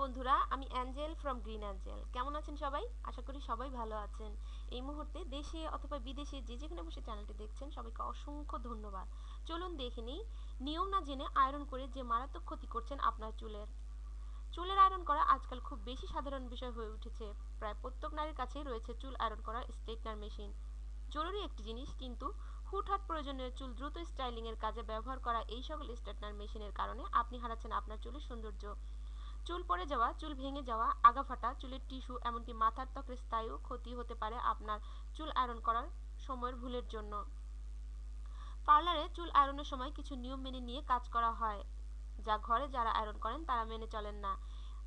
বন্ধুরা, আমি Angel from green Angel কেমন আছেন সবাই? আশা করি সবাই ভালো আছেন। এই মুহূর্তে দেশে অথবা বিদেশে যে যেখানে বসে চ্যানেলটি দেখছেন, সবাইকে অসংখ্য ধন্যবাদ। চলুন দেখে নিই, নিয়ম না জেনে আয়রন করে যে মারাত্মক ক্ষতি করছেন আপনার চুলের। চুলের আয়রন করা আজকাল খুব বেশি সাধারণ বিষয় হয়ে উঠেছে। প্রায় প্রত্যেক নারীর কাছেই রয়েছে চুল আয়রন করার স্ট্রেটনার মেশিন জরুরি একটি জিনিস, কিন্তু হুটহাট প্রয়োজনীয় চুল দ্রুত স্টাইলিং এর কাজে ব্যবহার করা এই সকল স্ট্রেটনার মেশিনের কারণে আপনি হারাচ্ছেন আপনার চুলের সৌন্দর্য। চুল পড়ে যাওয়া, চুল ভেঙে যাওয়া, আগা ফাটা, চুলের টিস্যু, এমনকি মাথার ত্বকের স্থায়ী ক্ষতি হতে পারে আপনার চুল আয়রন করার সময়ের ভুলের জন্য। পার্লারে চুল আয়রনের সময় কিছু নিয়ম মেনে নিয়ে কাজ করা হয়। যা ঘরে যারা আয়রন করেন তারা মেনে চলেন না।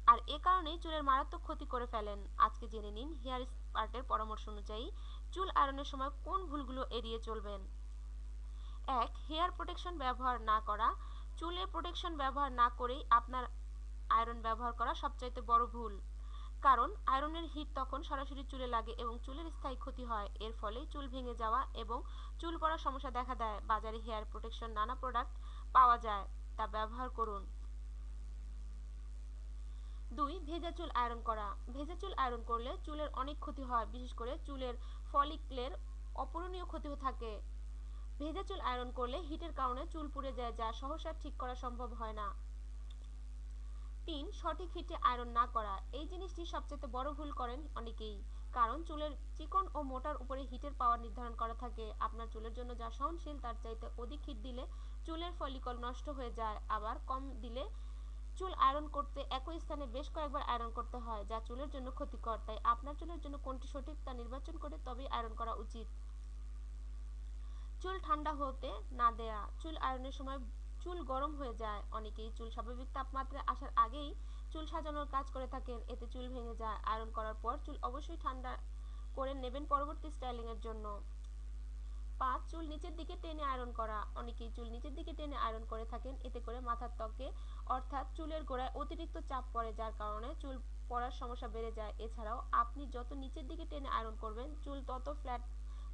আর এ কারণেই চুলের মারাত্মক ক্ষতি করে ফেলেন। আজকে জেনে নিন হেয়ার স্পার্টের পরামর্শ অনুযায়ী চুল আয়রনের সময় কোন ভুলগুলো এড়িয়ে চলবেন। এক, হেয়ার প্রোটেকশন ব্যবহার না করা। চুলে প্রোটেকশন ব্যবহার না করেই আপনার আয়রন ব্যবহার করা সবচাইতে বড় ভুল। কারণ, আয়রনের হিট তখন সরাসরি চুলে লাগে এবং চুলের স্থায়ী ক্ষতি হয়। এর ফলে চুল ভেঙে যাওয়া এবং চুল পড়ার সমস্যা দেখা দেয়। বাজারে হেয়ার প্রোটেকশন নানা প্রোডাক্ট পাওয়া যায়, তা ব্যবহার করুন। দুই, ভেজা চুল আয়রন করা। ভেজা চুল আয়রন করলে চুলের অনেক ক্ষতি হয়, বিশেষ করে চুলের ফলিকলের অপূরণীয় ক্ষতি থাকে। ভেজা চুল আয়রন করলে হিটের কারণে চুল পুড়ে যায়, যা সহসা ঠিক করা সম্ভব হয় না। তিন, সঠিক হিটে আয়রন না করা। এই জিনিসটি সবচেয়ে বড় ভুল করেন অনেকেই। কারণ চুলের চিকন ও মোটার উপরে হিটের পাওয়ার নির্ধারণ করা থাকে। আপনার চুলের জন্য যা সহনশীল, তার চাইতে অধিক হিট দিলে চুলের ফলিকল নষ্ট হয়ে যায়। আবার কম দিলে চুল আয়রন করতে একই স্থানে বেশ কয়েকবার আয়রন করতে হয়, যা চুলের জন্য ক্ষতিকর। তাই আপনার চুলের জন্য কোনটি সঠিক তা নির্বাচন করে তবেই আয়রন করা উচিত। চুল ঠান্ডা হতে না দেয়া। চুল আয়রনের সময় চুল গরম হয়ে যায়। অনেকেই চুল স্বাভাবিক তাপমাত্রায় আসার আগেই চুল সাজানোর কাজ করে থাকেন। এতে চুল ভেঙে যায়। আয়রন করার পর চুল অবশ্যই ঠান্ডা করে নেবেন পরবর্তী স্টাইলিং এর জন্য। পাঁচ, চুল নিচের দিকে টেনে আয়রন করা। অনেকেই চুল নিচের দিকে টেনে আয়রন করে থাকেন। এতে করে মাথার ত্বকে অর্থাৎ চুলের গোড়ায় অতিরিক্ত চাপ পড়ে, যার কারণে চুল পড়ার সমস্যা বেড়ে যায়। এছাড়াও আপনি যত নিচের দিকে টেনে আয়রন করবেন, চুল তত ফ্ল্যাট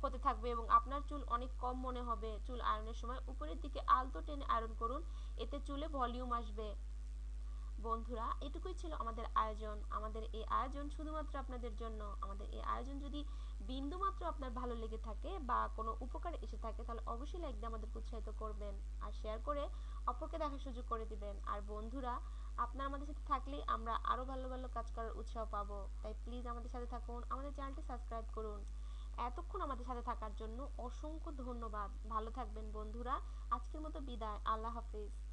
হতে থাকবে এবং আপনার চুল অনেক কম মনে হবে। চুল আয়রনের সময় উপরের দিকে আলতো টেনে আয়রন করুন, এতে চুলে ভলিউম আসবে। বন্ধুরা, এটুকুই ছিল আমাদের আয়োজন। আমাদের এই আয়োজন শুধুমাত্র আপনাদের জন্য। আমাদের এই আয়োজন যদি বিন্দুমাত্র আপনার ভালো লেগে থাকে বা কোনো উপকার এসে থাকে, তাহলে অবশ্যই লাইক দিয়ে আমাদের উৎসাহিত করবেন আর শেয়ার করে অপরকে দেখার সুযোগ করে দিবেন। আর বন্ধুরা, আপনার আমাদের সাথে থাকলেই আমরা আরও ভালো ভালো কাজ করার উৎসাহ পাবো। তাই প্লিজ আমাদের সাথে থাকুন, আমাদের চ্যানেলটি সাবস্ক্রাইব করুন। এতক্ষণ আমাদের সাথে থাকার জন্য অসংখ্য ধন্যবাদ। ভালো থাকবেন বন্ধুরা। আজকের মতো বিদায়। আল্লাহ হাফিজ।